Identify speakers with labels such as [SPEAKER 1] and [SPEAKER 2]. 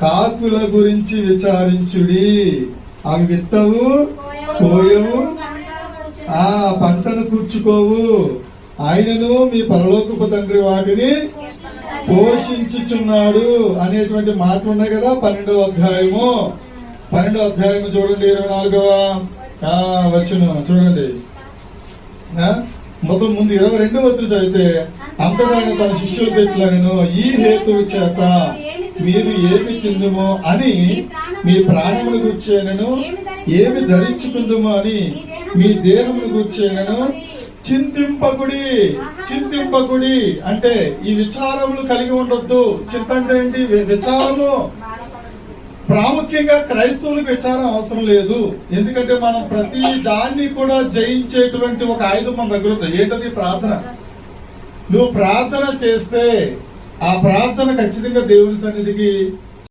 [SPEAKER 1] కాకుల గురించి విచారించుడి. అవి విత్తవు? కోయవు ఆ పంటను కూర్చుకోవు. ఆయనను మీ పరలోకపు తండ్రి వాటిని పోషించుచున్నాడు అనేటువంటి మాట ఉన్నాయి కదా పన్నెండవ అధ్యాయము. పన్నెండవ అధ్యాయము చూడండి ఇరవై నాలుగవ ఆ, వచ్చును చూడండి. మొత్తం ముందు ఇరవై రెండు వచ్చిన చదివితే అంతటా తన శిష్యులు పెట్టిలను ఈ హేతువు చేత మీరు ఏమి తిందుమో అని మీ ప్రాణమును గుర్చేనను ఏమి ధరించుకుందుమో అని మీ దేహమును గుర్చేనను చింతింపకుడి చింతింపకుడి అంటే ఈ విచారములు కలిగి ఉండొద్దు. చింత అంటే ఏంటి? విచారము. ప్రాముఖ్యంగా క్రైస్తవులకు విచారం అవసరం లేదు. ఎందుకంటే మనం ప్రతి దాన్ని కూడా జయించేటువంటి ఒక ఆయుధం మన దగ్గర ఉంది. ఏంటది? ప్రార్థన. నువ్వు ప్రార్థన చేస్తే ఆ ప్రార్థన ఖచ్చితంగా దేవుని సన్నిధికి